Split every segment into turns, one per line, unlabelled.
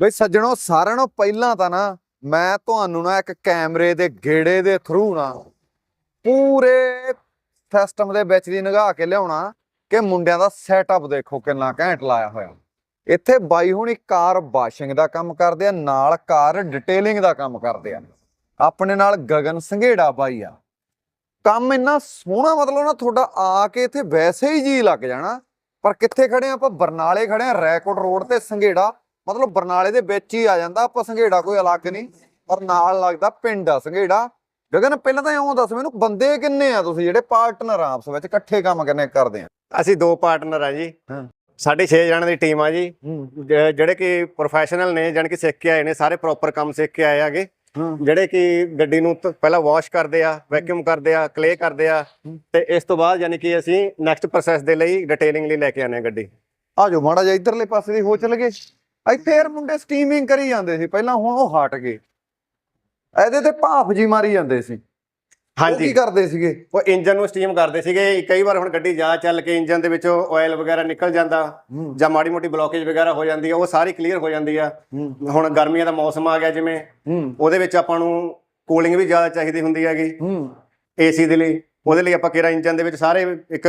ਬਈ ਸੱਜਣੋ, ਸਾਰਿਆਂ ਨੂੰ ਪਹਿਲਾਂ ਤਾਂ ਨਾ ਮੈਂ ਤੁਹਾਨੂੰ ਨਾ ਇੱਕ ਕੈਮਰੇ ਦੇ ਗੇੜੇ ਦੇ ਥਰੂ ਨਾ ਪੂਰੇ ਸਿਸਟਮ ਦੇ ਵਿੱਚ ਦੀ ਨਿਗਾਹ ਕੇ ਲਿਆਉਣਾ ਕਿ ਮੁੰਡਿਆਂ ਦਾ ਸੈਟਅਪ ਦੇਖੋ ਕਿੰਨਾ ਘੈਂਟ ਲਾਇਆ ਹੋਇਆ। ਇੱਥੇ ਬਾਈ ਹੁਣੀ ਕਾਰ ਵਾਸ਼ਿੰਗ ਦਾ ਕੰਮ ਕਰਦੇ ਆ, ਨਾਲ ਕਾਰ ਡਿਟੇਲਿੰਗ ਦਾ ਕੰਮ ਕਰਦੇ ਆ। ਆਪਣੇ ਨਾਲ ਗਗਨ ਸੰਘੇੜਾ ਬਾਈ ਆ। ਕੰਮ ਇੰਨਾ ਸੋਹਣਾ ਮਤਲਬ ਨਾ ਤੁਹਾਡਾ ਆ ਕੇ ਇੱਥੇ ਵੈਸੇ ਹੀ ਜੀ ਲੱਗ ਜਾਣਾ। ਪਰ ਕਿੱਥੇ ਖੜੇ ਆ ਆਪਾਂ? ਬਰਨਾਲੇ ਖੜੇ ਆ, ਰੈਕੋਟ ਰੋਡ ਤੇ ਸੰਘੇੜਾ। ਮਤਲਬ ਬਰਨਾਲੇ ਦੇ ਵਿੱਚ ਹੀ ਆ ਜਾਂਦਾ ਆਪਾਂ ਸੰਘੇੜਾ ਕੋਈ ਅਲੱਗ ਨਹੀਂ ਪਰ ਨਾਲ ਲੱਗਦਾ ਪਿੰਡ ਆ ਸੰਘੇੜਾ। ਗਗਨ ਪਹਿਲਾਂ ਤਾਂ ਇਉਂ ਦੱਸ ਮੈਨੂੰ ਬੰਦੇ ਕਿੰਨੇ ਆ ਤੁਸੀਂ ਜਿਹੜੇ ਪਾਰਟਨਰ ਆ ਆਪਸ ਵਿੱਚ ਇਕੱਠੇ ਕੰਮ ਕਿੰਨੇ ਕਰਦੇ ਆ?
ਅਸੀਂ ਦੋ ਪਾਰਟਨਰ ਆ ਜੀ। ਸਾਢੇ 6 ਜਣਾਂ ਦੀ ਟੀਮ ਆ ਜੀ। ਜਿਹੜੇ ਕਿ ਪ੍ਰੋਫੈਸ਼ਨਲ ਨੇ ਜਾਣੀ ਕਿ ਸਿੱਖ ਕੇ ਆਏ ਨੇ ਸਾਰੇ ਪ੍ਰੋਪਰ ਕੰਮ ਸਿੱਖ ਕੇ ਆਏ ਆਗੇ। ਜਿਹੜੇ ਕਿ ਗੱਡੀ ਨੂੰ ਪਹਿਲਾਂ ਵਾਸ਼ ਕਰਦੇ ਆ ਵੈਕਿਊਮ ਕਰਦੇ ਆ ਕਲੇ ਕਰਦੇ ਆ। ਤੇ ਇਸ ਤੋਂ ਬਾਅਦ ਯਾਨੀ ਕਿ ਅਸੀਂ ਨੈਕਸਟ ਪ੍ਰੋਸੈਸ ਦੇ ਲਈ ਡਿਟੇਲਿੰਗ ਲਈ ਲੈ ਕੇ ਆਨੇ ਆ ਗੱਡੀ।
ਆ ਜੋ ਮਾੜਾ ਜਿਹਾ ਇਧਰਲੇ ਪਾਸੇ ਦੀ ਹੋ ਚਲ ਗਏ। ਇੱਥੇ ਯਾਰ ਮੁੰਡੇ ਸਟੀਮਿੰਗ ਕਰੀ ਜਾਂਦੇ ਸੀ ਪਹਿਲਾਂ ਹੁਣ ਉਹ ਹਟ ਗਏ। ਇਹਦੇ ਤੇ ਭਾਫ ਜੀ ਮਾਰੀ ਜਾਂਦੇ ਸੀ। ਉਹ ਕੀ
ਹਾਂਜੀ
ਕਰਦੇ ਸੀਗੇ?
ਉਹ ਇੰਜਨ ਨੂੰ ਸਟੀਮ ਕਰਦੇ ਸੀਗੇ। ਕਈ ਵਾਰ ਹੁਣ ਗੱਡੀ ਜਾ ਚੱਲ ਕੇ ਇੰਜਨ ਦੇ ਵਿੱਚੋਂ ਆਇਲ ਵਗੈਰਾ ਨਿਕਲ ਜਾਂਦਾ ਜਾਂ ਮਾੜੀ ਮੋਟੀ ਬਲੋਕੇਜ ਵਗੈਰਾ ਹੋ ਜਾਂਦੀ ਆ ਉਹ ਸਾਰੀ ਕਲੀਅਰ ਹੋ ਜਾਂਦੀ ਆ। ਹੁਣ ਗਰਮੀਆਂ ਦਾ ਮੌਸਮ ਆ ਗਿਆ ਜਿਵੇਂ। ਉਹਦੇ ਵਿੱਚ ਆਪਾਂ ਨੂੰ ਕੂਲਿੰਗ ਵੀ ਜ਼ਿਆਦਾ ਚਾਹੀਦੀ ਹੁੰਦੀ ਹੈਗੀ। ਏਸੀ ਦੇ ਲਈ। ਉਹਦੇ ਲਈ ਆਪਾਂ ਕਿਹੜਾ ਇੰਜਨ ਦੇ ਵਿੱਚ ਸਾਰੇ ਇੱਕ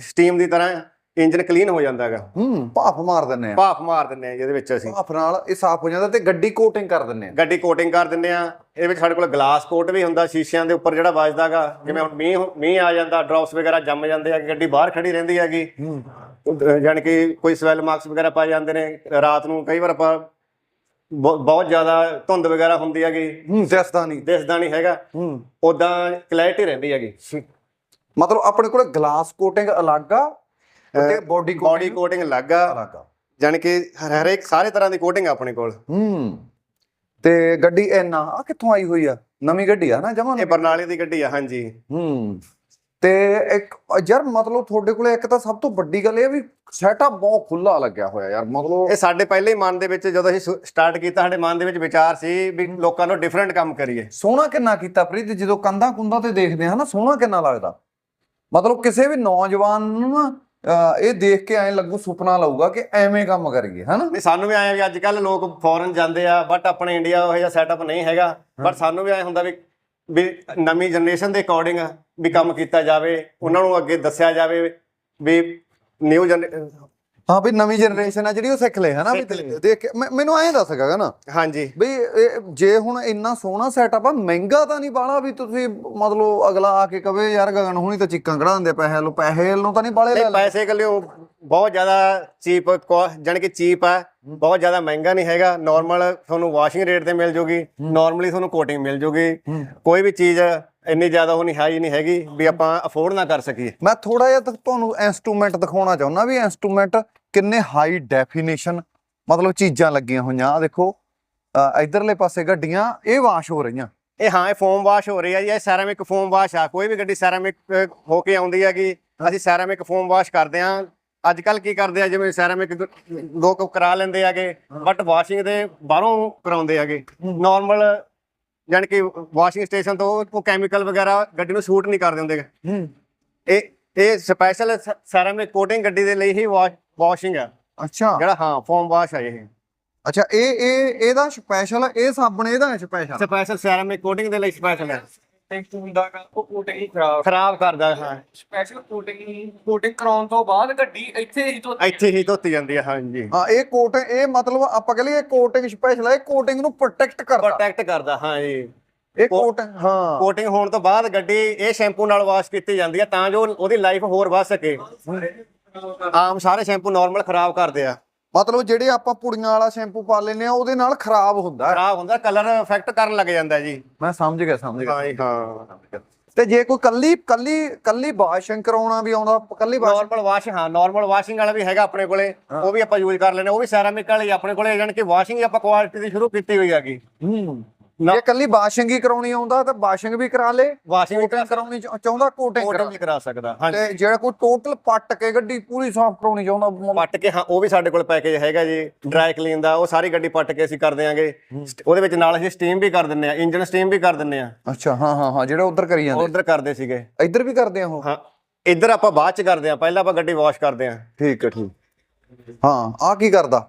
ਸਟੀਮ ਦੀ ਤਰ੍ਹਾਂ ਇੰਜਨ ਕਲੀਨ ਹੋ ਜਾਂਦਾ ਹੈਗਾ।
ਹੂੰ ਭਾਫ ਮਾਰ ਦਿੰਨੇ ਆ।
ਭਾਫ ਮਾਰ ਦਿੰਨੇ ਆ ਜਿਹਦੇ ਵਿੱਚ ਅਸੀਂ।
ਭਾਫ ਨਾਲ ਇਹ ਸਾਫ਼ ਹੋ ਜਾਂਦਾ ਤੇ ਗੱਡੀ ਕੋਟਿੰਗ ਕਰ ਦਿੰਨੇ ਆ।
ਗੱਡੀ ਕੋਟਿੰਗ ਕਰ ਦਿੰਨੇ ਆ। ਇਹਦੇ ਵਿੱਚ ਸਾਡੇ ਕੋਲ ਗਲਾਸ ਕੋਟ ਵੀ ਹੁੰਦਾ ਸ਼ੀਸ਼ਿਆਂ ਦੇ ਉੱਪਰ ਜਿਹੜਾ ਵੱਜਦਾਗਾ ਜਿਵੇਂ ਹੁਣ ਮੀਂਹ ਮੀਂਹ ਆ ਜਾਂਦਾ ਡ੍ਰੌਪਸ ਵਗੈਰਾ ਜੰਮ ਜਾਂਦੇ ਆ ਗੱਡੀ ਬਾਹਰ ਖੜੀ ਰਹਿੰਦੀ ਹੈਗੀ। ਜਾਣੀ ਕਿ ਕੋਈ ਸਵੈਲ ਮਾਰਕਸ ਵਗੈਰਾ ਪਾਏ ਜਾਂਦੇ ਨੇ। ਰਾਤ ਨੂੰ ਕਈ ਵਾਰ ਆਪਾਂ ਬਹੁ- ਬਹੁਤ ਜ਼ਿਆਦਾ ਧੁੰਦ ਵਗੈਰਾ ਹੁੰਦੀ ਹੈਗੀ।
ਹੂੰ ਦਿਸਦਾ ਨਹੀਂ।
ਦਿਸਦਾ ਨਹੀਂ ਹੈਗਾ।
ਹੂੰ।
ਉਦਾਂ ਕਲੈਰਿਟੀ ਰਹਿੰਦੀ ਹੈਗੀ।
ਮਤਲਬ ਆਪਣੇ ਕੋਲ ਗਲਾਸ ਕੋਟਿੰਗ ਅਲੱਗ ਆ ਤੇ ਬੋਡੀ
ਬਾਡੀ ਕੋਟਿੰਗ ਅਲੱਗ ਆ।
ਅਲੱਗ ਆ।
ਜਾਣੀ ਕਿ ਹਰ ਹਰੇਕ ਸਾਰੇ ਤਰ੍ਹਾਂ ਦੀ ਕੋਟਿੰਗ ਆਪਣੇ ਕੋਲ।
ਹੂੰ। ਤੇ ਗੱਡੀ ਐਨਾ ਆ ਕਿੱਥੋਂ ਆਈ ਹੋਈ ਆ? ਨਵੀਂ ਗੱਡੀ ਆ ਨਾ ਜਮਾ
ਇਹ ਬਰਨਾਲੇ ਦੀ ਗੱਡੀ ਆ ਹਾਂਜੀ।
ਹੂੰ। ਤੇ ਇੱਕ ਯਾਰ ਮਤਲਬ ਤੁਹਾਡੇ ਕੋਲੇ ਇੱਕ ਤਾਂ ਸਭ ਤੋਂ ਵੱਡੀ ਗੱਲ ਇਹ ਵੀ ਸੈਟਅਪ ਬਹੁਤ ਖੁੱਲਾ ਲੱਗਿਆ ਹੋਇਆ ਯਾਰ ਮਤਲਬ
ਇਹ ਸਾਡੇ ਪਹਿਲੇ ਹੀ ਮਨ ਦੇ ਵਿੱਚ ਜਦੋਂ ਅਸੀਂ ਸਟਾਰਟ ਕੀਤਾ ਸਾਡੇ ਮਨ ਦੇ ਵਿੱਚ ਵਿਚਾਰ ਸੀ ਵੀ ਲੋਕਾਂ ਨੂੰ ਡਿਫਰੈਂਟ ਕੰਮ ਕਰੀਏ।
ਸੋਹਣਾ ਕਿੰਨਾ ਕੀਤਾ ਪ੍ਰੀਤ ਜਦੋਂ ਕੰਧਾਂ ਕੁੰਧਾਂ ਤੇ ਦੇਖਦੇ ਆ ਨਾ ਸੋਹਣਾ ਕਿੰਨਾ ਲੱਗਦਾ। ਮਤਲਬ ਕਿਸੇ ਵੀ ਨੌਜਵਾਨ ਨੂੰ ਨਾ ਇਹ ਦੇਖ ਕੇ ਐਂ ਲੱਗੂ ਸੁਪਨਾ ਲਊਗਾ ਕਿ ਐਵੇਂ ਕੰਮ ਕਰੀਏ ਹਨਾ?
ਨਹੀਂ ਸਾਨੂੰ ਵੀ ਆਇਆ ਵੀ ਅੱਜ ਕੱਲ ਲੋਕ ਫੋਰਨ ਜਾਂਦੇ ਆ ਬਟ ਆਪਣੇ ਇੰਡੀਆ ਉਹ ਜਿਹਾ ਸੈਟਅਪ ਨਹੀਂ ਹੈਗਾ। ਬਟ ਸਾਨੂੰ ਵੀ ਆਇਆ ਹੁੰਦਾ ਵੀ ਵੀ ਨਵੀਂ ਜਨਰੇਸ਼ਨ ਦੇ ਅਕੋਰਡਿੰਗ ਵੀ ਕੰਮ ਕੀਤਾ ਜਾਵੇ ਉਹਨਾਂ ਨੂੰ ਅੱਗੇ ਦੱਸਿਆ ਜਾਵੇ ਵੀ ਨਿਊ
ਹਾਂ ਵੀ ਨਵੀਂ ਜਨਰੇਸ਼ਨ ਆ ਜਿਹੜੀ ਉਹ ਸਿੱਖ ਲੈ ਹਨਾ ਵੀ
ਸਿੱਖ ਲਏ।
ਦੇਖ ਕੇ ਮੈਂ- ਮੈਨੂੰ ਐਂ ਦੱਸ ਗਾ ਨਾ।
ਹਾਂਜੀ।
ਵੀ ਇਹ ਜੇ ਹੁਣ ਇੰਨਾ ਸੋਹਣਾ ਸੈਟਅਪ ਆ ਮਹਿੰਗਾ ਤਾਂ ਨਹੀਂ ਬਾਲਾ ਵੀ ਤੁਸੀਂ ਮਤਲਬ ਅਗਲਾ ਆ ਕੇ ਕਵੇ ਯਾਰ ਗਗਨ ਹੁਣੀ ਤਾਂ ਚੀਕਾਂ ਕਢਾ ਦਿੰਦੇ ਪੈਸੇ ਲੋ ਪੈਸੇ ਨੂੰ ਤਾਂ ਨਹੀਂ ਬਾਲੇ ਲੈ
ਨਹੀਂ ਪੈਸੇ ਕੱਲਿਓ ਬਹੁਤ ਜ਼ਿਆਦਾ ਚੀਪ ਜਾਣੀ ਕਿ ਚੀਪ ਆ ਬਹੁਤ ਜ਼ਿਆਦਾ ਮਹਿੰਗਾ ਨਹੀਂ ਹੈਗਾ। ਨਾਰਮਲ ਤੁਹਾਨੂੰ ਵਾਸ਼ਿੰਗ ਰੇਟ ਤੇ ਮਿਲ ਜੂਗੀ ਨਾਰਮਲੀ ਤੁਹਾਨੂੰ ਕੋਟਿੰਗ ਮਿਲ ਜੂਗੀ। ਕੋਈ ਵੀ ਚੀਜ਼ ਇੰਨੀ ਜ਼ਿਆਦਾ ਉਹ ਨਹੀਂ ਹਾਈ ਨਹੀਂ ਹੈਗੀ ਵੀ ਆਪਾਂ ਅਫੋਰਡ ਨਾ ਕਰ ਸਕੀਏ।
ਮੈਂ ਥੋੜਾ ਜਿਹਾ ਤਾਂ ਤੁਹਾਨੂੰ ਇਨਸਟਰੂਮੈਂਟ ਦਿਖਾਉਣਾ ਚਾਹੁੰਦਾ ਵੀ ਇਨਸਟਰੂਮੈਂਟ ਕਿੰਨੇ ਹਾਈ ਡੈਫੀਨੇਸ਼ਨ ਮਤਲਬ ਚੀਜ਼ਾਂ ਲੱਗੀਆਂ ਹੋਈਆਂ। ਆ ਦੇਖੋ ਇਧਰਲੇ ਪਾਸੇ ਗੱਡੀਆਂ ਇਹ ਵਾਸ਼ ਹੋ ਰਹੀਆਂ।
ਇਹ ਹਾਂ ਇਹ ਫੋਮ ਵਾਸ਼ ਹੋ ਰਹੀ ਹੈ ਜੀ ਇਹ ਸੈਰਾਮਿਕ ਫੋਮ ਵਾਸ਼ ਆ। ਕੋਈ ਵੀ ਗੱਡੀ ਸੈਰਾਮਿਕ ਹੋ ਕੇ ਆਉਂਦੀ ਹੈਗੀ ਅਸੀਂ ਸੈਰਾਮਿਕ ਫੋਮ ਵਾਸ਼ ਕਰਦੇ ਆ। ਅੱਜ ਕੱਲ ਕੀ ਕਰਦੇ ਆ ਜਿਵੇਂ ਸੈਰਾਮਿਕ ਲੋਕ ਕਰਾ ਲੈਂਦੇ ਹੈਗੇ ਬਟ ਵਾਸ਼ਿੰਗ ਦੇ ਬਾਹਰੋਂ ਕਰਾਉਂਦੇ ਹੈਗੇ। ਨਾਰਮਲ ਜਾਣੀ ਕਿ ਵਾਸ਼ਿੰਗ ਸਟੇਸ਼ਨ ਤੋਂ ਉਹ ਕੈਮੀਕਲ ਵਗੈਰਾ ਗੱਡੀ ਨੂੰ ਸੂਟ ਨਹੀਂ ਕਰਦੇ ਹੁੰਦੇ
ਹੂੰ।
ਇਹ ਇਹ ਸਪੈਸ਼ਲ ਸੈਰਾਮਿਕ ਕੋਟਿੰਗ ਗੱਡੀ ਦੇ ਲਈ ਹੀ ਵਾਸ਼ਿੰਗ ਆ।
ਅੱਛਾ।
ਜਿਹੜਾ ਹਾਂ ਫੋਮ ਵਾਸ਼ ਆ ਇਹ।
ਅੱਛਾ ਇਹ ਇਹ ਇਹਦਾ ਸਪੈਸ਼ਲ ਇਹ ਸਾਬਣ ਇਹਦਾ ਸਪੈਸ਼ਲ
ਸਪੈਸ਼ਲ ਸੈਰਾਮਿਕ ਕੋਟਿੰਗ ਦੇ ਲਈ ਸਪੈਸ਼ਲ ਹੈ
ਟੈਕਸ ਹੁੰਦਾ ਗਾ ਉਹ ਕੋਟਿੰਗ ਹੀ ਖਰਾਬ।
ਖਰਾਬ ਕਰਦਾ ਹਾਂ।
ਸਪੈਸ਼ਲ ਕੋਟਿੰਗ ਕੋਟਿੰਗ ਕਰਾਉਣ ਤੋਂ ਬਾਅਦ ਗੱਡੀ ਇੱਥੇ ਹੀ ਤੋਂ
ਇੱਥੇ ਹੀ ਧੋਤੀ ਜਾਂਦੀ ਹੈ ਹਾਂਜੀ।
ਹਾਂ ਇਹ ਕੋਟ ਇਹ ਮਤਲਬ ਆਪਾਂ ਕਹ ਲਈਏ ਕੋਟਿੰਗ ਸਪੈਸ਼ਲ ਹੈ ਇਹ ਕੋਟਿੰਗ ਨੂੰ ਪ੍ਰੋਟੈਕਟ ਕਰਦਾ।
ਪ੍ਰੋਟੈਕਟ ਕਰਦਾ ਹਾਂ ਜੀ।
ਇਹ ਕੋਟ ਹਾਂ।
ਕੋਟਿੰਗ ਹੋਣ ਤੋਂ ਬਾਅਦ ਗੱਡੀ ਇਹ ਸ਼ੈਂਪੂ ਨਾਲ ਵਾਸ਼ ਕੀਤੀ ਜਾਂਦੀ ਹੈ ਤਾਂ ਜੋ ਉਹਦੀ ਲਾਈਫ ਹੋਰ ਵੱਧ ਸਕੇ। ਆਮ ਸਾਰੇ ਸ਼ੈਂਪੂ ਨਾਰਮਲ ਖਰਾਬ ਕਰਦੇ ਆ।
ਮਤਲਬ ਜਿਹੜੇ ਆਪਾਂ ਪੁੜੀਆਂ ਵਾਲਾ ਸ਼ੈਂਪੂ ਪਾ ਲੈਨੇ ਆ ਉਹਦੇ ਨਾਲ ਖਰਾਬ ਹੁੰਦਾ ਹੈ।
ਖਰਾਬ ਹੁੰਦਾ ਕਲਰ ਇਫੈਕਟ ਕਰਨ ਲੱਗ ਜਾਂਦਾ ਜੀ।
ਮੈਂ ਸਮਝ ਗਿਆ ਸਮਝ ਗਿਆ।
ਹਾਂ ਜੀ ਹਾਂ।
ਤੇ ਜੇ ਕੋਈ ਕੱਲੀ ਕੱਲੀ ਕੱਲੀ ਵਾਸ਼ਿੰਗ ਕਰਾਉਣਾ ਵੀ ਆਉਂਦਾ ਕੱਲੀ ਵਾਸ਼
ਨਾਰਮਲ ਵਾਸ਼ ਹਾਂ ਨਾਰਮਲ ਵਾਸ਼ਿੰਗ ਵਾਲਾ ਵੀ ਹੈਗਾ ਆਪਣੇ ਕੋਲੇ। ਉਹ ਵੀ ਆਪਾਂ ਯੂਜ਼ ਕਰ ਲੈਨੇ ਉਹ ਵੀ ਸੈਰਾਮਿਕ ਵਾਲੀ ਆਪਣੇ ਕੋਲੇ ਜਾਣੀ ਕਿ ਵਾਸ਼ਿੰਗ ਆਪਾਂ ਕੁਆਲਿਟੀ ਦੀ ਸ਼ੁਰੂ ਕੀਤੀ ਹੋਈ ਹੈਗੀ।
ਹੂੰ। ਜੇ ਕੱਲੀ ਵਾਸ਼ਿੰਗ ਹੀ ਕਰਾਉਣੀ ਆਉਂਦਾ ਤਾਂ ਵਾਸ਼ਿੰਗ ਵੀ ਕਰਾ ਲੇ
ਵਾਸ਼ਿੰਗ
ਕੋਟਿੰਗ ਕਰਾਉਣੀ ਚਾਹ- ਚਾਹੁੰਦਾ ਕੋਟਿੰਗ
ਵੀ ਕਰਾ ਸਕਦਾ
ਤੇ ਜਿਹੜਾ ਕੋਈ ਟੋਟਲ ਪੱਟ ਕੇ ਗੱਡੀ ਪੂਰੀ ਸਾਫ਼ ਕਰਾਉਣੀ ਚਾਹੁੰਦਾ
ਪੱਟ ਕੇ ਹਾਂ ਉਹ ਵੀ ਸਾਡੇ ਕੋਲ ਪੈਕੇਜ ਹੈਗਾ ਜੀ ਡਰਾਈ ਕਲੀਨ ਦਾ ਉਹ ਸਾਰੀ ਗੱਡੀ ਪੱਟ ਕੇ ਅਸੀਂ ਕਰ ਦਿਆਂਗੇ। ਉਹਦੇ ਵਿੱਚ ਨਾਲ ਅਸੀਂ ਸਟੀਮ ਵੀ ਕਰ ਦਿੰਨੇ ਆ ਇੰਜਨ ਸਟੀਮ ਵੀ ਕਰ ਦਿੰਨੇ ਆ
ਅੱਛਾ ਹਾਂ ਹਾਂ ਹਾਂ ਜਿਹੜਾ ਉਧਰ ਕਰੀ ਜਾਂਦੇ।
ਉਧਰ ਕਰਦੇ ਸੀਗੇ।
ਇੱਧਰ ਵੀ ਕਰਦੇ ਆ ਉਹ?
ਹਾਂ ਇੱਧਰ ਆਪਾਂ ਬਾਅਦ ਚ ਕਰਦੇ ਆ ਪਹਿਲਾਂ ਆਪਾਂ ਗੱਡੀ ਵਾਸ਼ ਕਰਦੇ ਆ
ਠੀਕ ਹੈ ਠੀਕ। ਹਾਂ ਆ ਕੀ ਕਰਦਾ?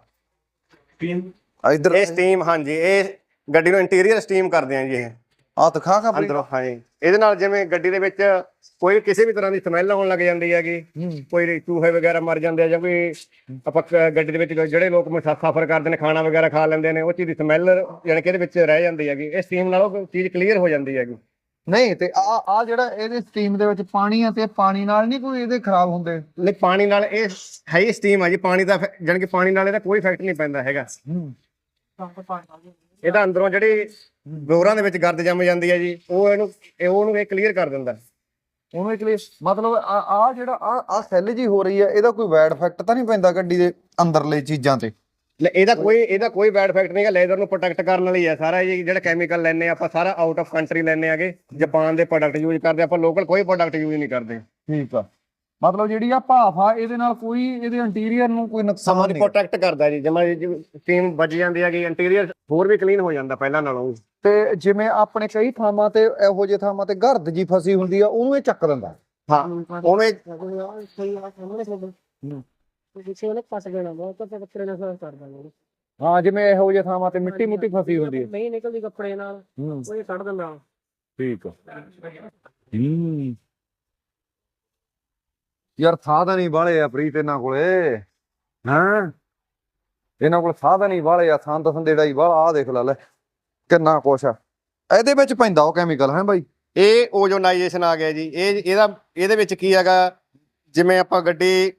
ਇਧਰ
ਇਹ ਸਟੀਮ ਹਾਂਜੀ ਇਹ ਗੱਡੀ ਨੂੰ ਇੰਟੀਰੀਅਰ ਸਟੀਮ ਕਰਦੇ ਆ ਜੀ ਇਹ।
ਆ ਦਿਖਾ ਖਾ
ਅੰਦਰੋਂ ਹਾਂਜੀ। ਇਹਦੇ ਨਾਲ ਜਿਵੇਂ ਗੱਡੀ ਦੇ ਵਿੱਚ ਕੋਈ ਕਿਸੇ ਵੀ ਤਰ੍ਹਾਂ ਦੀ ਸਮੈਲ ਆਉਣ ਲੱਗ ਜਾਂਦੀ ਹੈਗੀ ਕੋਈ ਚੂਹੇ ਵਗੈਰਾ ਮਰ ਜਾਂਦੇ ਆ ਜਾਂ ਕੋਈ ਆਪਾਂ ਕ- ਗੱਡੀ ਦੇ ਵਿੱਚ ਜਿਹੜੇ ਲੋਕ ਮਸਾ- ਸਫ਼ਰ ਕਰਦੇ ਨੇ ਖਾਣਾ ਵਗੈਰਾ ਖਾ ਲੈਂਦੇ ਨੇ ਉਹ ਚੀਜ਼ ਦੀ ਸਮੈਲ ਯਾਨੀ ਕਿ ਇਹਦੇ ਵਿੱਚ ਰਹਿ ਜਾਂਦੀ ਹੈਗੀ। ਇਹ ਸਟੀਮ ਨਾਲ ਉਹ ਚੀਜ਼ ਕਲੀਅਰ ਹੋ ਜਾਂਦੀ ਹੈਗੀ।
ਨਹੀਂ ਤੇ ਆ ਆ ਜਿਹੜਾ ਇਹਦੇ ਸਟੀਮ ਦੇ ਵਿੱਚ ਪਾਣੀ ਆ ਤੇ ਪਾਣੀ ਨਾਲ ਨਹੀਂ ਕੋਈ ਇਹਦੇ ਖਰਾਬ ਹੁੰਦੇ?
ਨਹੀਂ ਪਾਣੀ ਨਾਲ ਇਹ ਹੈ ਹੀ ਸਟੀਮ ਆ ਜੀ। ਪਾਣੀ ਦਾ ਫੈ- ਜਾਣੀ ਕਿ ਪਾਣੀ ਨਾਲ ਇਹਦਾ ਕੋਈ ਇਫੈਕਟ ਨਹੀਂ ਪੈਂਦਾ ਹੈਗਾ। ਇਹਦਾ ਅੰਦਰੋਂ ਜਿਹੜੀ ਬੋਰਾਂ ਦੇ ਵਿੱਚ ਗਰਦ ਜੰਮ ਜਾਂਦੀ ਹੈ ਜੀ ਉਹ ਇਹਨੂੰ ਇਹ ਉਹਨੂੰ ਇਹ ਕਲੀਅਰ ਕਰ ਦਿੰਦਾ।
ਉਹਨੂੰ ਇੱਕ ਲਈ ਮਤਲਬ ਆ ਆ ਜਿਹੜਾ ਆ ਆ ਸੈੱਲ ਜੀ ਹੋ ਰਹੀ ਹੈ ਇਹਦਾ ਕੋਈ ਬੈਡ ਇਫੈਕਟ ਤਾਂ ਨਹੀਂ ਪੈਂਦਾ ਗੱਡੀ ਦੇ ਅੰਦਰਲੇ ਚੀਜ਼ਾਂ ਤੇ?
ਲੈ ਇਹਦਾ ਕੋਈ ਇਹਦਾ ਕੋਈ ਬੈਡ ਇਫੈਕਟ ਨਹੀਂਗਾ ਲੈਦਰ ਨੂੰ ਪ੍ਰੋਟੈਕਟ ਕਰਨ ਲਈ ਹੈ ਸਾਰਾ ਇਹ ਜਿਹੜਾ ਕੈਮੀਕਲ ਲੈਨੇ ਆਪਾਂ ਸਾਰਾ ਆਊਟ ਆਫ ਕੰਟਰੀ ਲੈਨੇ ਆਗੇ ਜਾਪਾਨ ਦੇ ਪ੍ਰੋਡਕਟ ਯੂਜ਼ ਕਰਦੇ ਆਪਾਂ ਲੋਕਲ ਕੋਈ ਪ੍ਰੋਡਕਟ ਯੂਜ਼ ਨਹੀਂ ਕਰਦੇ।
ਠੀਕ ਆ। ਮਤਲਬ ਜਿਹੜੀ ਆ ਭਾਫ ਆ ਇਹਦੇ ਨਾਲ ਕੋਈ ਇਹਦੇ ਇੰਟੀਰੀਅਰ ਨੂੰ ਕੋਈ ਨੁਕਸਾਨ
ਸਮਾਂ
ਨਹੀਂ।
ਪ੍ਰੋਟੈਕਟ ਕਰਦਾ ਜੀ ਜਿਵੇਂ ਟੀਮ ਵੱਜ ਜਾਂਦੀ ਹੈਗੀ ਇੰਟੀਰੀਅਰ ਹੋਰ ਵੀ ਕਲੀਨ ਹੋ ਜਾਂਦਾ ਪਹਿਲਾਂ ਨਾਲੋਂ
ਤੇ ਜਿਵੇਂ ਆਪਣੇ ਕਈ ਥਾਵਾਂ ਤੇ ਇਹੋ ਜਿਹੇ ਥਾਵਾਂ ਤੇ ਗਰਦ ਜੀ ਫਸੀ ਹੁੰਦੀ ਆ ਉਹਨੂੰ ਇਹ ਚੱਕ ਦਿੰਦਾ।
ਹਾਂ ਉਵੇਂ
ਹਾਂ ਜਿਵੇਂ ਇਹੋ ਜਿਹੇ ਥਾਵਾਂ ਤੇ ਮਿੱਟੀ ਮੁੱਟੀ ਫਸੀ ਹੁੰਦੀ ਹੈ
ਨਹੀਂ ਨਿਕਲਦੀ ਕੱਪੜੇ ਨਾਲ
ਹੂੰ।
ਉਹ ਇਹ ਕੱਢ ਦਿੰਦਾ।
ਠੀਕ ਹੂੰ। ਯਾਰ ਸਾਧਨ ਹੀ ਵਾਲੇ ਆ ਪ੍ਰੀਤ ਇਹਨਾਂ ਕੋਲੇ। ਹਾਂ? ਇਹਨਾਂ ਕੋਲ ਸਾਧਨ ਹੀ ਵਾਲੇ ਆ ਸੰਤ ਸੰਦੇੜਾ ਹੀ ਵਾਲਾ ਆ ਦੇਖ ਲੈ ਲੈ ਕਿੰਨਾ ਕੁਛ ਆ। ਇਹਦੇ ਵਿੱਚ ਪੈਂਦਾ ਉਹ ਕੈਮੀਕਲ ਹੈ ਬਾਈ?
ਇਹ ਓਜ਼ੋਨਾਈਜੇਸ਼ਨ ਆ ਗਿਆ ਜੀ। ਇਹ ਇਹਦਾ ਇਹਦੇ ਵਿੱਚ ਕੀ ਹੈਗਾ? ਜਿਵੇਂ ਆਪਾਂ ਗੱਡੀ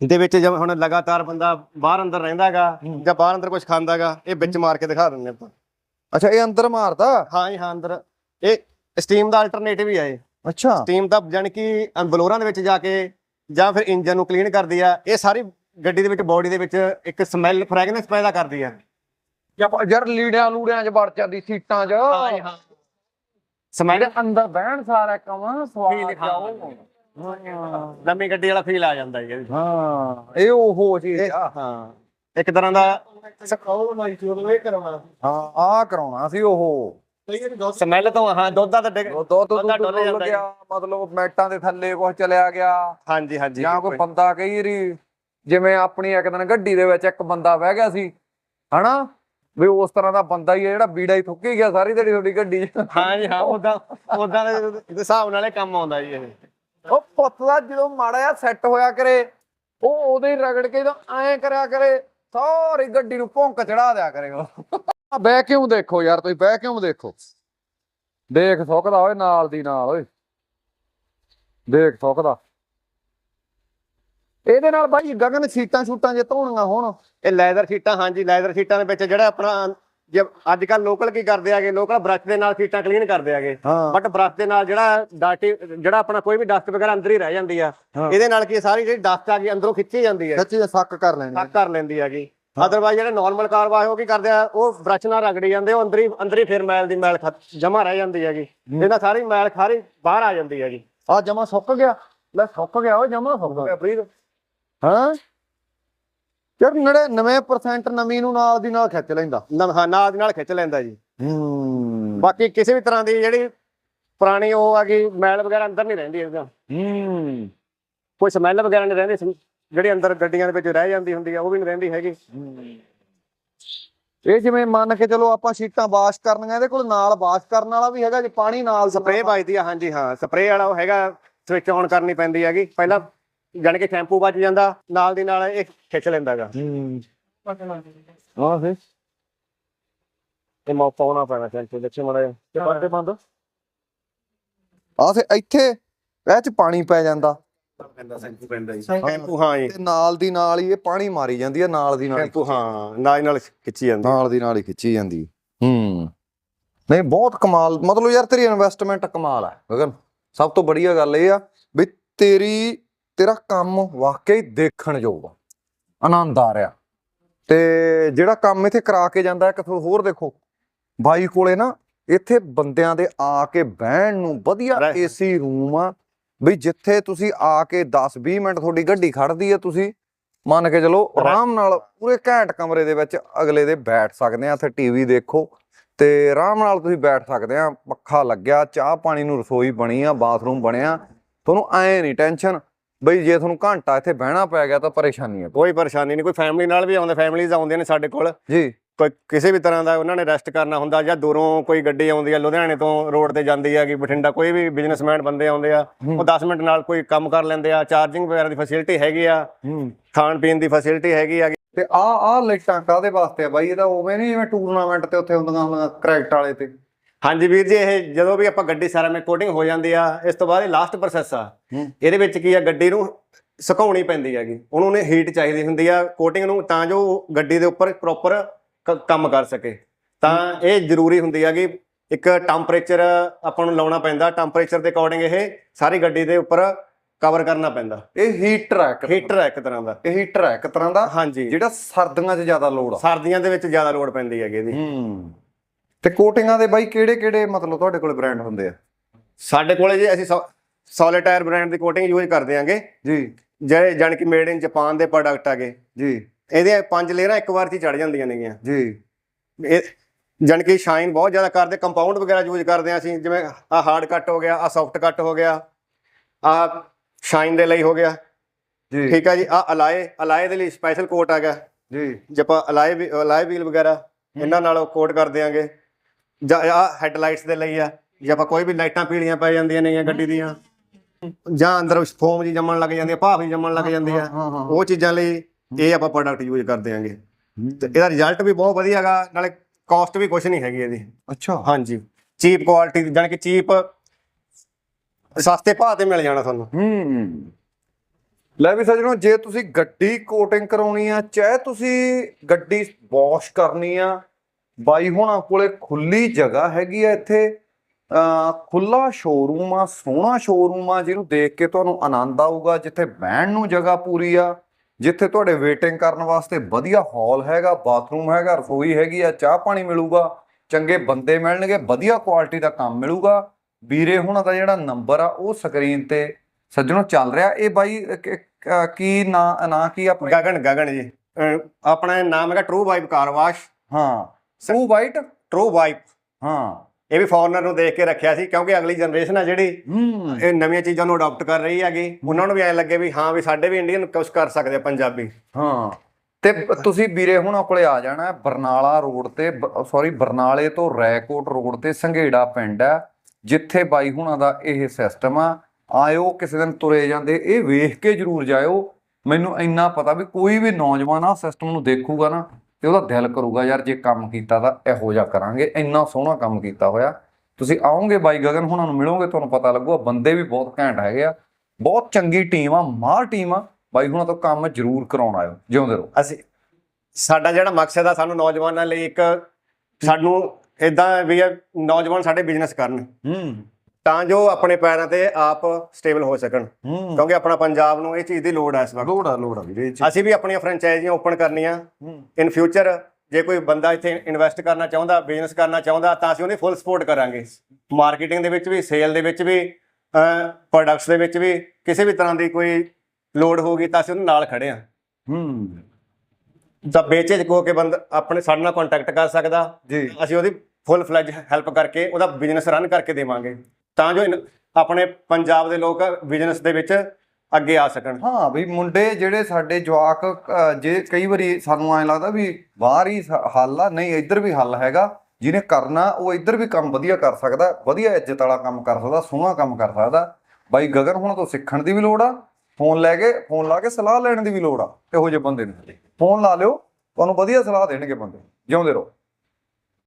ਦੇ ਵਿੱਚ ਜਿਵੇਂ ਹੁਣ ਲਗਾਤਾਰ ਬੰਦਾ ਬਾਹਰ ਅੰਦਰ ਰਹਿੰਦਾਗਾ ਜਾਂ ਬਾਹਰ ਅੰਦਰ ਕੁਝ ਖਾਂਦਾਗਾ ਇਹ ਵਿੱਚ ਮਾਰ ਕੇ ਦਿਖਾ ਦਿੰਦੇ ਆਪਾਂ।
ਅੱਛਾ ਇਹ ਅੰਦਰ ਮਾਰਦਾ?
ਹਾਂ ਜੀ ਹਾਂ ਅੰਦਰ। ਇਹ ਸਟੀਮ ਦਾ ਅਲਟਰਨੇਟਿਵ ਹੀ ਆ ਇਹ।
ਅੱਛਾ।
ਸਟੀਮ ਤਾਂ ਜਾਣੀ ਕਿ ਬਲੋਰਾਂ ਦੇ ਵਿੱਚ ਜਾ ਕੇ ਜਾਂ ਫਿਰ ਇੰਜਨ ਨੂੰ ਕਲੀਨ ਕਰਦੀ ਆ। ਇਹ ਸਾਰੀ ਗੱਡੀ ਦੇ ਵਿੱਚ ਬੋਡੀ ਦੇ ਵਿੱਚ ਇੱਕ ਸਮੈਲ ਫ੍ਰੈਗਨੈਂਸ ਪੈਦਾ ਕਰਦੀ ਆ।
ਯਾਰ ਲੀੜਿਆਂ ਲੂੜਿਆਂ 'ਚ ਵੜ ਜਾਂਦੀ ਸੀਟਾਂ 'ਚ।
ਹਾਂ ਸਮੈਲ
ਅੰਦਰ ਬਹਿਣ ਸਾਰਾ ਕੰਮ ਸਵਾਦ
ਹਾਂ।
ਜਾਓ।
ਨਵੀਂ ਗੱਡੀ ਵਾਲਾ ਫੀਲ ਆ ਜਾਂਦਾ ਜੀ।
ਹਾਂ ਇਹ ਉਹ ਚੀਜ਼। ਆ।
ਹਾਂ। ਇੱਕ ਤਰ੍ਹਾਂ ਦਾ ਸਕਾਉ ਚੋਲ ਇਹ ਕਰਵਾ
ਹਾਂ ਆ ਕਰਾਉਣਾ ਸੀ ਉਹ।
ਸਮੈਲ ਤੋਂ ਹਾਂ ਦੁੱਧ ਦਾ ਤਾਂ ਡਿੱਗ-
ਉਹ ਦੋ ਤੋਂ ਡੁੱਲ
ਡੁੱਲ ਜਾਂਦਾ
ਗਿਆ ਮਤਲਬ ਮੈਟਾਂ ਦੇ ਥੱਲੇ ਕੁਝ ਚਲਿਆ ਗਿਆ।
ਹਾਂਜੀ ਹਾਂਜੀ
ਜਾਂ ਕੋਈ ਬੰਦਾ ਕਈ ਵਾਰੀ ਜਿਵੇਂ ਆਪਣੀ ਇੱਕ ਦਿਨ ਗੱਡੀ ਦੇ ਵਿੱਚ ਇੱਕ ਬੰਦਾ ਬਹਿ ਗਿਆ ਸੀ ਹਨਾ? ਵੀ ਉਸ ਤਰ੍ਹਾਂ ਦਾ ਬੰਦਾ ਹੀ ਹੈ ਜਿਹੜਾ ਬੀੜਾ ਹੀ ਥੁੱਕੀ ਗਿਆ ਸਾਰੀ ਦਿਹਾੜੀ ਤੁਹਾਡੀ ਗੱਡੀ 'ਚ।
ਹਾਂਜੀ ਹਾਂ ਉਦਾਂ ਉਦਾਂ ਦੇ ਹਿਸਾਬ ਨਾਲ ਇਹ ਕੰਮ ਆਉਂਦਾ ਜੀ ਇਹ।
ਉਹ ਪੁੱਤ ਦਾ ਜਦੋਂ ਮਾੜਾ ਜਿਹਾ ਸੈੱਟ ਹੋਇਆ ਕਰੇ ਉਹ ਉਹਦੇ ਹੀ ਰਗੜ ਕੇ ਜਦੋਂ ਐਂ ਕਰਿਆ ਕਰੇ ਸਾਰੀ ਗੱਡੀ ਨੂੰ ਭੌਂਕ ਚੜਾ ਦਿਆ ਕਰੇਗਾ ਆ ਬਹਿ ਕਿਉਂ ਦੇਖੋ ਯਾਰ ਤੁਸੀਂ ਬਹਿ ਕਿਉਂ ਦੇਖੋ? ਦੇਖ ਸੁੱਕਦਾ ਓਏ ਨਾਲ ਦੀ ਨਾਲ ਓਏ। ਦੇਖ ਸੁੱਕਦਾ। ਇਹਦੇ ਨਾਲ ਬਾਈ ਗਗਨ ਸੀਟਾਂ ਸ਼ੂਟਾਂ ਜੇ ਧੋਣੀਆਂ ਹੋਣ।
ਇਹ ਲੈਦਰ ਸ਼ੀਟਾਂ ਹਾਂਜੀ ਲੈਦਰ ਸ਼ੀਟਾਂ ਦੇ ਵਿੱਚ ਜਿਹੜਾ ਆਪਣਾ ਜੇ ਅੱਜ ਕੱਲ ਲੋਕਲ ਕੀ ਕਰਦੇ ਆਗੇ ਲੋਕਲ ਬ੍ਰਸ਼ ਦੇ ਨਾਲ ਸ਼ੀਟਾਂ ਕਲੀਨ ਕਰਦੇ ਆਗੇ ਬਟ ਬ੍ਰਸ਼ ਦੇ ਨਾਲ ਜਿਹੜਾ ਡਾਟੀ ਜਿਹੜਾ ਆਪਣਾ ਕੋਈ ਵੀ ਡਸਟ ਵਗੈਰਾ ਅੰਦਰ ਹੀ ਰਹਿ ਜਾਂਦੀ ਆ। ਇਹਦੇ ਨਾਲ ਕੀ ਸਾਰੀ ਜਿਹੜੀ ਡਸਟ ਆ ਗਈ ਅੰਦਰੋਂ ਖਿੱਚੀ ਜਾਂਦੀ ਹੈ
ਸੱਚੀ ਸੱਕ ਕਰ ਲੈਣੀ
ਸੱਕ ਕਰ ਲੈਂਦੀ ਹੈਗੀ। ਅਦਰਵਾਈਜ਼ ਜਿਹੜੇ ਨਾਰਮਲ ਕਾਰਵਾਈ ਉਹ ਕੀ ਕਰਦੇ ਆ ਉਹ ਬ੍ਰਸ਼ ਨਾਲ ਰਗੜੀ ਜਾਂਦੇ ਉਹ ਅੰਦਰ ਹੀ ਅੰਦਰ ਹੀ ਫਿਰ ਮੈਲ ਦੀ ਮੈਲ ਜਮਾ ਰਹਿ ਜਾਂਦੀ ਹੈਗੀ। ਇਹਦੇ ਸਾਰੀ ਮੈਲ ਖਾਰੀ ਬਾਹਰ ਆ ਜਾਂਦੀ ਹੈਗੀ।
ਆ ਜਮਾ ਸੁੱਕ ਗਿਆ। ਲੈ ਸੁੱਕ ਗਿਆ ਓਏ ਜਮਾ ਸੁੱਕ ਗਿਆ। ਪ੍ਰੀਤ ਹਾਂ। ਯਾਰ 99% ਨਵੀਂ ਨੂੰ ਨਾਲ ਦੀ ਨਾਲ ਖਿੱਚ ਲੈਂਦਾ।
ਨਾ- ਹਾਂ ਨਾਲ ਦੀ ਨਾਲ ਖਿੱਚ ਲੈਂਦਾ ਜੀ।
ਹੂੰ।
ਬਾਕੀ ਕਿਸੇ ਵੀ ਤਰ੍ਹਾਂ ਦੀ ਜਿਹੜੀ ਪੁਰਾਣੀ ਉਹ ਆ ਗਈ ਮੈਲ ਵਗੈਰਾ ਅੰਦਰ ਨਹੀਂ ਰਹਿੰਦੀ ਇਹਦਾ
ਹੂੰ।
ਕੋਈ ਸਮੈਲ ਵਗੈਰਾ ਨਹੀਂ ਰਹਿੰਦੀ ਜਿਹੜੀ ਅੰਦਰ ਗੱਡੀਆਂ ਦੇ ਵਿੱਚ ਰਹਿ ਜਾਂਦੀ ਹੁੰਦੀ ਆ ਉਹ ਵੀ ਨਹੀਂ ਰਹਿੰਦੀ ਹੈਗੀ।
ਇਹ ਜਿਵੇਂ ਮੰਨ ਕੇ ਚਲੋ ਆਪਾਂ ਸ਼ੀਟਾਂ ਵਾਸ਼ ਕਰਨੀਆਂ ਇਹਦੇ ਕੋਲ ਨਾਲ ਵਾਸ਼ ਕਰਨ ਵਾਲਾ ਵੀ ਹੈਗਾ ਜੇ ਪਾਣੀ ਨਾਲ
ਸਪਰੇਅ ਵੱਜਦੀ ਆ ਹਾਂਜੀ ਹਾਂ ਸਪਰੇਅ ਵਾਲਾ ਉਹ ਹੈਗਾ ਸਵਿਚ ਆਨ ਕਰਨੀ ਪੈਂਦੀ ਹੈਗੀ। ਪਹਿਲਾਂ ਜਾਣ ਕੇ ਸ਼ੈਂਪੂ ਵੱਜ ਜਾਂਦਾ ਨਾਲ ਦੀ ਨਾਲ ਇਹ ਖਿੱਚ ਲੈਂਦਾਗਾ
ਹੂੰ। ਹਾਂ ਸੇ
ਇਹ ਮੌ ਪਾਉਣਾ ਪੈਣਾ ਸ਼ੈਂਪੂ ਦੇਖੇ ਮੜਾ
ਤੇ ਬੰਦੇ ਬੰਦ? ਆ ਸੇ ਇੱਥੇ ਇਹ ਚ ਪਾਣੀ ਪੈ ਜਾਂਦਾ।
ਪੈਂਦਾ ਸ਼ੈਂਪੂ ਪੈਂਦਾ ਜੀ। ਸ਼ੈਂਪੂ ਹਾਂ ਜੀ।
ਤੇ ਨਾਲ ਦੀ ਨਾਲ ਹੀ ਇਹ ਪਾਣੀ ਮਾਰੀ ਜਾਂਦੀ ਹੈ ਨਾਲ ਦੀ ਨਾਲ ਹੀ।
ਸ਼ੈਂਪੂ ਹਾਂ ਨਾਲ ਦੀ ਨਾਲ ਖਿੱਚੀ ਜਾਂਦੀ।
ਨਾਲ ਦੀ ਨਾਲ ਹੀ ਖਿੱਚੀ ਜਾਂਦੀ। ਹੂੰ। ਨਹੀਂ ਬਹੁਤ ਕਮਾਲ ਮਤਲਬ ਯਾਰ ਤੇਰੀ ਇਨਵੈਸਟਮੈਂਟ ਕਮਾਲ ਹੈ ਗਗਨ। ਸਭ ਤੋਂ ਬੜੀਆ ਗੱਲ ਇਹ ਆ ਵੀ ਤੇਰੀ ਤੇਰਾ ਕੰਮ ਵਾਕਈ ਦੇਖਣ ਯੋਗ ਆ ਆਨੰਦ ਆ। ਰਿਹਾ ਤੇ ਜਿਹੜਾ ਕੰਮ ਇੱਥੇ ਕਰਾ ਕੇ ਜਾਂਦਾ ਇੱਕ ਥੋ- ਹੋਰ ਦੇਖੋ ਬਾਈ ਕੋਲੇ ਨਾ ਇੱਥੇ ਬੰਦਿਆਂ ਦੇ ਆ ਕੇ ਬਹਿਣ ਨੂੰ ਵਧੀਆ
ਰਹਿ-
ਏਸੀ ਰੂਮ ਆ ਵੀ ਜਿੱਥੇ ਤੁਸੀਂ ਆ ਕੇ 10-20 ਮਿੰਟ ਤੁਹਾਡੀ ਗੱਡੀ ਖੜਦੀ ਆ ਤੁਸੀਂ ਮੰਨ ਕੇ ਚਲੋ ਆਰਾਮ ਨਾਲ ਪੂਰੇ ਘੈਂਟ ਕਮਰੇ ਦੇ ਵਿੱਚ ਅਗਲੇ ਦੇ ਬੈਠ ਸਕਦੇ ਆ ਇੱਥੇ ਟੀਵੀ ਦੇਖੋ ਤੇ ਆਰਾਮ ਨਾਲ ਤੁਸੀਂ ਬੈਠ ਸਕਦੇ ਆ ਪੱਖਾ ਲੱਗਿਆ ਚਾਹ ਪਾਣੀ ਨੂੰ ਰਸੋਈ ਬਣੀ ਆ ਬਾਥਰੂਮ ਬਣਿਆ ਤੁਹਾਨੂੰ ਐ ਨਹੀਂ ਟੈਨਸ਼ਨ ਬਈ ਜੇ ਤੁਹਾਨੂੰ ਘੰਟਾ ਇੱਥੇ ਬਹਿਣਾ ਪੈ ਗਿਆ ਤਾਂ ਪਰੇਸ਼ਾਨੀ ਹੈ
ਕੋਈ ਪਰੇਸ਼ਾਨੀ ਨਹੀਂ ਕੋਈ ਫੈਮਿਲੀ ਨਾਲ ਵੀ ਆਉਂਦੇ ਫੈਮਿਲੀਜ਼ ਆਉਂਦੀਆਂ ਨੇ ਸਾਡੇ ਕੋਲ।
ਜੀ।
ਕੋਈ ਕਿਸੇ ਵੀ ਤਰ੍ਹਾਂ ਦਾ ਉਹਨਾਂ ਨੇ ਰੈਸਟ ਕਰਨਾ ਹੁੰਦਾ ਜਾਂ ਦੂਰੋਂ ਕੋਈ ਗੱਡੀ ਆਉਂਦੀ ਆ ਲੁਧਿਆਣੇ ਤੋਂ ਰੋਡ ਤੇ ਜਾਂਦੀ ਹੈਗੀ ਬਠਿੰਡਾ ਕੋਈ ਵੀ ਬਿਜ਼ਨਸਮੈਨ ਬੰਦੇ ਆਉਂਦੇ ਆ ਉਹ 10 ਮਿੰਟ ਨਾਲ ਕੋਈ ਕੰਮ ਕਰ ਲੈਂਦੇ ਆ ਚਾਰਜਿੰਗ ਵਗੈਰਾ ਦੀ ਫੈਸਿਲਿਟੀ ਹੈਗੀ ਆ ਖਾਣ ਪੀਣ ਦੀ ਫੈਸਿਲਿਟੀ ਹੈਗੀ ਆ।
ਤੇ ਆ ਆ ਲਾਈਟਾਂ ਕਾਦੇ ਵਾਸਤੇ ਆ ਬਾਈ? ਇਹਦਾ ਉਵੇਂ ਨਹੀਂ ਜਿਵੇਂ ਟੂਰਨਾਮੈਂਟ ਤੇ ਉੱਥੇ ਹੁੰਦੀਆਂ ਹੁੰਦੀਆਂ ਕ੍ਰਿਕਟ ਵਾਲੇ ਤੇ।
ਹਾਂਜੀ ਵੀਰ ਜੀ ਇਹ ਜਦੋਂ ਵੀ ਆਪਾਂ ਗੱਡੀ ਸੈਰਾਮਿਕ ਕੋਟਿੰਗ ਹੋ ਜਾਂਦੀ ਆ ਇਸ ਤੋਂ ਬਾਅਦ ਇਹ ਲਾਸਟ ਪ੍ਰੋਸੈਸ ਆ। ਇਹਦੇ ਵਿੱਚ ਕੀ ਆ ਗੱਡੀ ਨੂੰ ਸੁਕਾਉਣੀ ਪੈਂਦੀ ਹੈਗੀ। ਉਹਨੂੰ ਨੇ ਹੀਟ ਚਾਹੀਦੀ ਹੁੰਦੀ ਆ ਕੋਟਿੰਗ ਨੂੰ ਤਾਂ ਜੋ ਗੱਡੀ ਦੇ ਉੱਪਰ ਪ੍ਰੋਪਰ ਕੰਮ ਕਰ ਸਕੇ। ਤਾਂ ਇਹ ਜ਼ਰੂਰੀ ਹੁੰਦੀ ਆ ਕਿ ਇੱਕ ਟੈਂਪਰੇਚਰ ਆਪਾਂ ਨੂੰ ਲਾਉਣਾ ਪੈਂਦਾ ਟੈਂਪਰੇਚਰ ਦੇ ਅਕੋਰਡਿੰਗ ਇਹ ਸਾਰੀ ਗੱਡੀ ਦੇ ਉੱਪਰ ਕਵਰ ਕਰਨਾ ਪੈਂਦਾ।
ਇਹ ਹੀਟਰ ਹੈ ਇੱਕ
ਹੀਟਰ ਹੈ ਇੱਕ ਤਰ੍ਹਾਂ ਦਾ।
ਇਹ ਹੀਟਰ ਹੈ ਇੱਕ ਤਰ੍ਹਾਂ ਦਾ
ਹਾਂਜੀ।
ਜਿਹੜਾ ਸਰਦੀਆਂ 'ਚ ਜ਼ਿਆਦਾ ਲੋੜ ਆ।
ਸਰਦੀਆਂ ਦੇ ਵਿੱਚ ਜ਼ਿਆਦਾ ਲੋਡ ਪੈਂਦੀ ਹੈਗੀ ਇਹਦੀ।
ਹੂੰ। ਤੇ ਕੋਟਿੰਗਾਂ ਦੇ ਬਾਈ ਕਿਹੜੇ ਕਿਹੜੇ ਮਤਲਬ ਤੁਹਾਡੇ ਕੋਲ ਬ੍ਰਾਂਡ ਹੁੰਦੇ ਆ?
ਸਾਡੇ ਕੋਲੇ ਜੀ ਅਸੀਂ ਸੋਲਿਟਾਇਰ ਬ੍ਰਾਂਡ ਦੀ ਕੋਟਿੰਗ ਯੂਜ਼ ਕਰਦੇ ਆਂਗੇ।
ਜੀ।
ਜਿਹੜੇ ਜਾਣੀ ਕਿ ਮੇਡ ਇਨ ਜਾਪਾਨ ਦੇ ਪ੍ਰੋਡਕਟ ਆਗੇ
ਜੀ।
ਇਹਦੇ ਪੰਜ ਲੇਅਰਾਂ ਇੱਕ ਵਾਰ 'ਚ ਚੜ ਜਾਂਦੀਆਂ ਨੇਗੀਆਂ।
ਜੀ।
ਇਹ ਜਾਣੀ ਕਿ ਸ਼ਾਈਨ ਬਹੁਤ ਜ਼ਿਆਦਾ ਕਰਦੇ ਕੰਪਾਊਂਡ ਵਗੈਰਾ ਯੂਜ਼ ਕਰਦੇ ਆ ਅਸੀਂ ਜਿਵੇਂ ਆ ਹਾਰਡ ਕੱਟ ਹੋ ਗਿਆ ਆ ਸੌਫਟ ਕੱਟ ਹੋ ਗਿਆ ਆ ਸ਼ਾਈਨ ਦੇ ਲਈ ਹੋ ਗਿਆ।
ਜੀ।
ਠੀਕ ਆ ਜੀ ਆ ਅਲਾਏ ਅਲਾਏ ਦੇ ਲਈ ਸਪੈਸ਼ਲ ਕੋਟ ਆ ਗਿਆ।
ਜੀ।
ਜੇ ਆਪਾਂ ਅਲਾਏ ਵੀ- ਅਲਾਏ ਵੀਲ ਵਗੈਰਾ ਇਹਨਾਂ ਨਾਲ ਕੋਟ ਕਰ ਦਿਆਂਗੇ। ਜਾਂ ਆ ਹੈਡਲਾਈਟਸ ਦੇ ਲਈ ਆ ਜੇ ਆਪਾਂ ਕੋਈ ਵੀ ਲਾਈਟਾਂ ਪੀਲੀਆਂ ਪੈ ਜਾਂਦੀਆਂ ਨੇ ਗੱਡੀ ਦੀਆਂ ਜਾਂ ਅੰਦਰ ਫੋਮ ਜੀ ਜੰਮਣ ਲੱਗ ਜਾਂਦੀ ਆ ਭਾਫ ਜੀ ਜੰਮਣ ਲੱਗ ਜਾਂਦੀ ਆ ਉਹ ਚੀਜ਼ਾਂ ਲਈ ਇਹ ਆਪਾਂ ਪ੍ਰੋਡਕਟ ਯੂਜ਼ ਕਰਦੇ ਆਂਗੇ ਤੇ ਇਹਦਾ ਰਿਜ਼ਲਟ ਵੀ ਬਹੁਤ ਵਧੀਆ ਹੈਗਾ ਨਾਲੇ ਕਾਸਟ ਵੀ ਕੁਝ ਨਹੀਂ ਹੈਗੀ ਇਹਦੀ।
ਅੱਛਾ।
ਹਾਂਜੀ। ਚੀਪ ਕੁਆਲਿਟੀ ਜਾਣੀ ਕਿ ਚੀਪ ਸਸਤੇ ਭਾਅ ਤੇ ਮਿਲ ਜਾਣਾ ਤੁਹਾਨੂੰ।
ਹੂੰ ਲੈ ਵੀ ਸੱਜਣੋ ਜੇ ਤੁਸੀਂ ਗੱਡੀ ਕੋਟਿੰਗ ਕਰਾਉਣੀ ਆ ਚਾਹੇ ਤੁਸੀਂ ਗੱਡੀ ਵਾਸ਼ ਕਰਨੀ ਆ ਬਾਈ ਹੋਣਾ ਕੋਲੇ ਖੁੱਲੀ ਜਗ੍ਹਾ ਹੈਗੀ ਆ ਇੱਥੇ ਖੁੱਲਾ ਸ਼ੋਰੂਮ ਆ ਸੋਹਣਾ ਸ਼ੋਰੂਮ ਆ ਜਿਹਨੂੰ ਦੇਖ ਕੇ ਤੁਹਾਨੂੰ ਆਨੰਦ ਆਊਗਾ ਜਿੱਥੇ ਬਹਿਣ ਨੂੰ ਜਗ੍ਹਾ ਪੂਰੀ ਆ। ਜਿੱਥੇ ਤੁਹਾਡੇ ਵੇਟਿੰਗ ਕਰਨ ਵਾਸਤੇ ਵਧੀਆ ਹਾਲ ਹੈਗਾ ਬਾਥਰੂਮ ਹੈਗਾ ਰਸੋਈ ਹੈਗੀ ਆ ਚਾਹ ਪਾਣੀ ਮਿਲੂਗਾ ਚੰਗੇ ਬੰਦੇ ਮਿਲਣਗੇ ਵਧੀਆ ਕੁਆਲਿਟੀ ਦਾ ਕੰਮ ਮਿਲੂਗਾ। ਵੀਰੇ ਹੁਣਾਂ ਦਾ ਜਿਹੜਾ ਨੰਬਰ ਆ ਉਹ ਸਕਰੀਨ ਤੇ ਸੱਜਣੋ ਚੱਲ ਰਿਹਾ। ਇਹ ਬਾਈ ਕ- ਨਾਂ ਨਾਂ ਕੀ ਆਪਣੇ?
ਗਗਨ ਗਗਨ ਜੀ। ਆਪਣਾ ਨਾਮ ਹੈਗਾ ਟਰੂ ਵਾਈਬ ਕਾਰ ਵਾਸ਼
ਹਾਂ ਸੂ ਵਾਈਟ
ਟਰੂ ਵਾਈਬ
ਹਾਂ।
ਇਹ ਵੀ ਫੋਰਨਰ ਨੂੰ ਦੇਖ ਕੇ ਰੱਖਿਆ ਸੀ ਕਿਉਂਕਿ ਅਗਲੀ ਜਨਰੇਸ਼ਨ ਆ ਜਿਹੜੀ ਇਹ ਨਵੀਆਂ ਚੀਜ਼ਾਂ ਨੂੰ ਅਡਾਪਟ ਕਰ ਰਹੀ ਹੈਗੀ। ਉਹਨਾਂ ਨੂੰ ਵੀ ਐ ਲੱਗੇ ਵੀ ਹਾਂ ਵੀ ਸਾਡੇ ਵੀ ਇੰਡੀਅਨ ਕੁਝ ਕਰ ਸਕਦੇ ਆ ਪੰਜਾਬੀ।
ਹਾਂ। ਤੇ ਤੁਸੀਂ ਵੀਰੇ ਹੁਣਾਂ ਕੋਲੇ ਆ ਜਾਣਾ ਬਰਨਾਲਾ ਰੋਡ ਤੇ ਸੌਰੀ ਬਰਨਾਲੇ ਤੋਂ ਰੈਕੋਟ ਰੋਡ ਤੇ ਸੰਘੇੜਾ ਪਿੰਡ ਹੈ ਜਿੱਥੇ ਬਾਈ ਹੁਣਾਂ ਦਾ ਇਹ ਸਿਸਟਮ ਆ। ਆਇਓ ਕਿਸੇ ਦਿਨ ਤੁਰੇ ਜਾਂਦੇ ਇਹ ਵੇਖ ਕੇ ਜਰੂਰ ਜਾਇਓ। ਮੈਨੂੰ ਇੰਨਾ ਪਤਾ ਵੀ ਕੋਈ ਵੀ ਨੌਜਵਾਨ ਆ ਸਿਸਟਮ ਨੂੰ ਦੇਖੂਗਾ ਨਾ ਤੇ ਉਹਦਾ ਦਿਲ ਕਰੂਗਾ ਯਾਰ ਜੇ ਕੰਮ ਕੀਤਾ ਤਾਂ ਇਹੋ ਜਿਹਾ ਕਰਾਂਗੇ ਇੰਨਾ ਸੋਹਣਾ ਕੰਮ ਕੀਤਾ ਹੋਇਆ। ਤੁਸੀਂ ਆਓਗੇ ਬਾਈ ਗਗਨ ਹੁਣਾਂ ਨੂੰ ਮਿਲੋਗੇ ਤੁਹਾਨੂੰ ਪਤਾ ਲੱਗੂਗਾ ਬੰਦੇ ਵੀ ਬਹੁਤ ਘੈਂਟ ਹੈਗੇ ਆ। ਬਹੁਤ ਚੰਗੀ ਟੀਮ ਆ ਮਾਰ ਟੀਮ ਆ। ਬਾਈ ਹੁਣਾਂ ਤੋਂ ਕੰਮ ਜ਼ਰੂਰ ਕਰਾਉਣ ਆਇਓ ਜਿਉਂਦੇ ਰਹੋ।
ਅਸੀਂ ਸਾਡਾ ਜਿਹੜਾ ਮਕਸਦ ਆ ਸਾਨੂੰ ਨੌਜਵਾਨਾਂ ਲਈ ਇੱਕ ਸਾਨੂੰ ਇਦਾਂ ਵੀ ਨੌਜਵਾਨ ਸਾਡੇ ਬਿਜ਼ਨਸ ਕਰਨ।
ਹੂੰ।
ਤਾਂ ਜੋ ਆਪਣੇ ਪੈਰਾਂ ਤੇ ਆਪ ਸਟੇਬਲ ਹੋ ਸਕਣ। ਕਿਉਂਕਿ ਆਪਣਾ ਪੰਜਾਬ ਨੂੰ ਇਹ ਚੀਜ਼ ਦੀ ਲੋੜ ਹੈ ਇਸ ਵਕਤ।
ਲੋੜ ਆ ਲੋੜ ਆ ਵੀਰੇ।
ਅਸੀਂ ਵੀ ਆਪਣੀਆਂ ਫਰੈਂਚਾਈਜ਼ੀਆਂ ਓਪਨ ਕਰਨੀਆਂ। ਇਨ ਫਿਊਚਰ ਜੇ ਕੋਈ ਬੰਦਾ ਇੱਥੇ ਇਨਵੈਸਟ ਕਰਨਾ ਚਾਹੁੰਦਾ ਬਿਜ਼ਨਸ ਕਰਨਾ ਚਾਹੁੰਦਾ ਤਾਂ ਅਸੀਂ ਉਹਦੀ ਫੁੱਲ ਸਪੋਰਟ ਕਰਾਂਗੇ। ਮਾਰਕੀਟਿੰਗ ਦੇ ਵਿੱਚ ਵੀ ਸੇਲ ਦੇ ਵਿੱਚ ਵੀ ਪ੍ਰੋਡਕਟਸ ਦੇ ਵਿੱਚ ਵੀ ਕਿਸੇ ਵੀ ਤਰ੍ਹਾਂ ਦੀ ਕੋਈ ਲੋੜ ਹੋਗੀ ਤਾਂ ਅਸੀਂ ਉਹਦੇ ਨਾਲ ਖੜੇ ਹਾਂ
ਹੂੰ।
ਤਾਂ ਬੇਚੇ ਕੋ ਕੇ ਬੰਦਾ ਆਪਣੇ ਸਾਡੇ ਨਾਲ ਕੰਟੈਕਟ ਕਰ ਸਕਦਾ।
ਜੀ।
ਅਸੀਂ ਉਹਦੀ ਫੁੱਲ ਫਲੈਜ ਹੈਲਪ ਕਰਕੇ ਉਹਦਾ ਬਿਜ਼ਨਸ ਰਨ ਕਰਕੇ ਦੇਵਾਂਗੇ। ਤਾਂ ਜੋ ਆਪਣੇ ਪੰਜਾਬ ਦੇ ਲੋਕ ਬਿਜ਼ਨਸ ਦੇ ਵਿੱਚ ਅੱਗੇ ਆ ਸਕਣ।
ਹਾਂ ਵੀ ਮੁੰਡੇ ਜਿਹੜੇ ਸਾਡੇ ਜਵਾਕ ਜੇ ਕਈ ਵਾਰੀ ਸਾਨੂੰ ਐਂ ਲੱਗਦਾ ਵੀ ਬਾਹਰ ਹੀ ਹੱਲ ਆ ਨਹੀਂ ਇੱਧਰ ਵੀ ਹੱਲ ਹੈਗਾ ਜਿਹਨੇ ਕਰਨਾ ਉਹ ਇੱਧਰ ਵੀ ਕੰਮ ਵਧੀਆ ਕਰ ਸਕਦਾ ਵਧੀਆ ਇੱਜ਼ਤ ਵਾਲਾ ਕੰਮ ਕਰ ਸਕਦਾ ਸੋਹਣਾ ਕੰਮ ਕਰ ਸਕਦਾ। ਬਾਈ ਗਗਨ ਹੁਣ ਤੋਂ ਸਿੱਖਣ ਦੀ ਵੀ ਲੋੜ ਆ ਫੋਨ ਲੈ ਕੇ ਫੋਨ ਲਾ ਕੇ ਸਲਾਹ ਲੈਣ ਦੀ ਵੀ ਲੋੜ ਆ ਇਹੋ ਜਿਹੇ ਬੰਦੇ ਨੂੰ। ਫੋਨ ਲਾ ਲਿਓ ਤੁਹਾਨੂੰ ਵਧੀਆ ਸਲਾਹ ਦੇਣਗੇ ਬੰਦੇ ਜਿਉਂਦੇ ਰਹੋ।